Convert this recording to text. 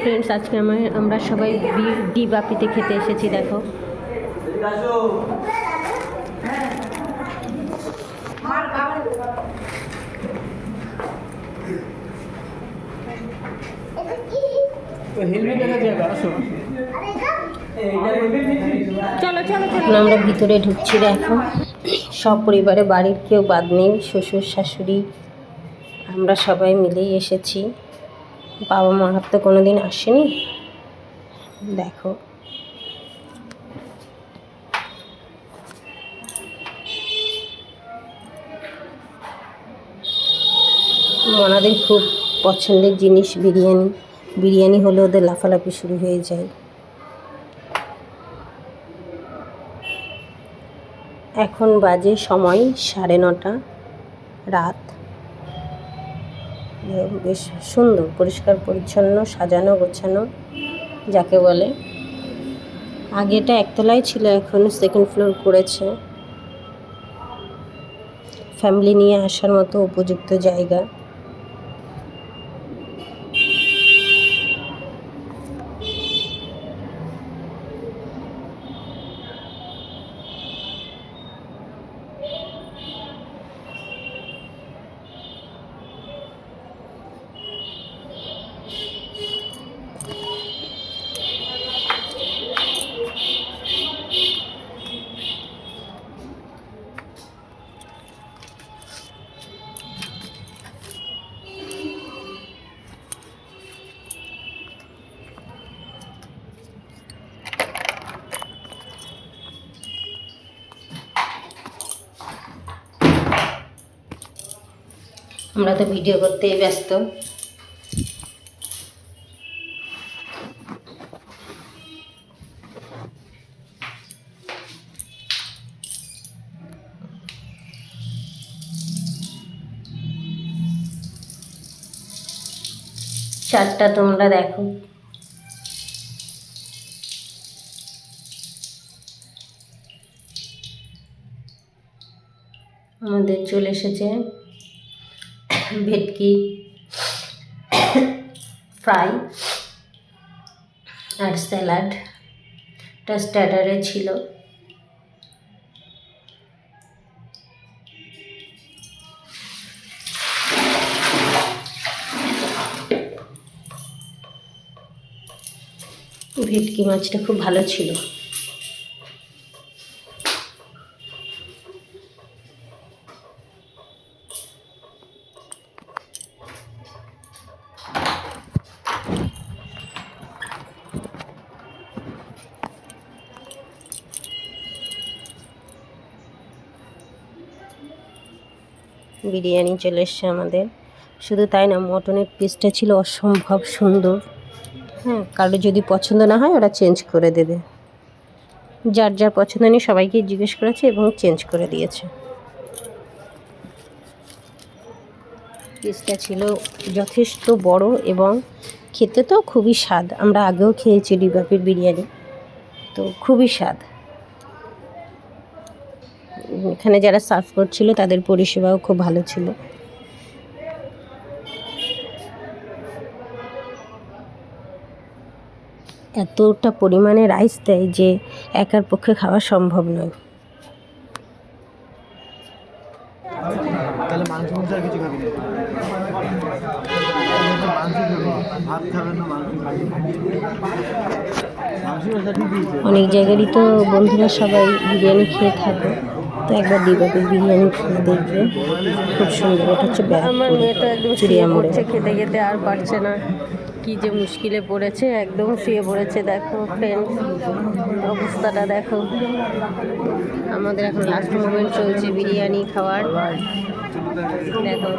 Friends আজকে আমার আমরা সবাই ডি বাপিতে খেতে এসেছি, দেখো। চলো চলো। এখন আমরা ভিতরে ঢুকছি, দেখো। সব পরিবারে বাড়ির কেউ বাদ নেই, শ্বশুর, শাশুড়ি, আমরা সবাই মিলেই এসেছি। বাবা মা তো কোনো দিন আসেনি। দেখো। মনাদের খুব পছন্দের জিনিস বিরিয়ানি। বিরিয়ানি হলে ওদের লাফালাফি শুরু হয়ে যায়। এখন বাজে সময় সাড়ে নটা, রাত। বেশ সুন্দর, পরিষ্কার, পরিচ্ছন্ন, সাজানো, গোছানো, যাকে বলে। আগেটা একতলায় ছিল, এখন সেকেন্ড ফ্লোর করেছে। ফ্যামিলি নিয়ে আসার মতো উপযুক্ত জায়গা। আমরা তো ভিডিও করতেই ব্যস্ত। চারটা তোমরা দেখো। আমাদের চলে এসেছে। ভেটকি ফ্রাই আর স্যালাড। এটা স্টার্টারে ছিল। ভেটকি মাছটা খুব ভালো ছিল। বিরিয়ানি চলে এসছে আমাদের। শুধু তাই না, মটনের পিসটা ছিল অসম্ভব সুন্দর। হ্যাঁ কারও যদি পছন্দ না হয়, ওরা চেঞ্জ করে দেবে। যার যার পছন্দ নেই, সবাইকে জিজ্ঞেস করেছে এবং চেঞ্জ করে দিয়েছে। পিসটা ছিল যথেষ্ট বড় এবং খেতে তো খুবই স্বাদ। আমরা আগেও খেয়েছি ডিবাপির বিরিয়ানি, তো খুবই স্বাদ। এখানে যারা সার্ভ করছিল তাদের পরিষেবাও খুব ভালো ছিল। এতটা পরিমাণে রাইস দেয় যে একার পক্ষে খাওয়া সম্ভব নয়। অনেক জায়গারই তো বন্ধুরা সবাই বিরিয়ানি খেয়ে থাকে। তো একবার দিবাকে বিরিয়ানি খেয়ে দেখবে। খুব সুন্দর। এটা হচ্ছে আমার মেয়ে তো একদম চিড়িয়া মোড়ে খেতে খেতে আর পারছে না। কি যে মুশকিলে পড়েছে, একদম শুয়ে পড়েছে, দেখো ফ্রেন্ড অবস্থাটা দেখো। আমাদের এখন লাস্ট মোমেন্ট চলছে বিরিয়ানি খাওয়ার। দেখো।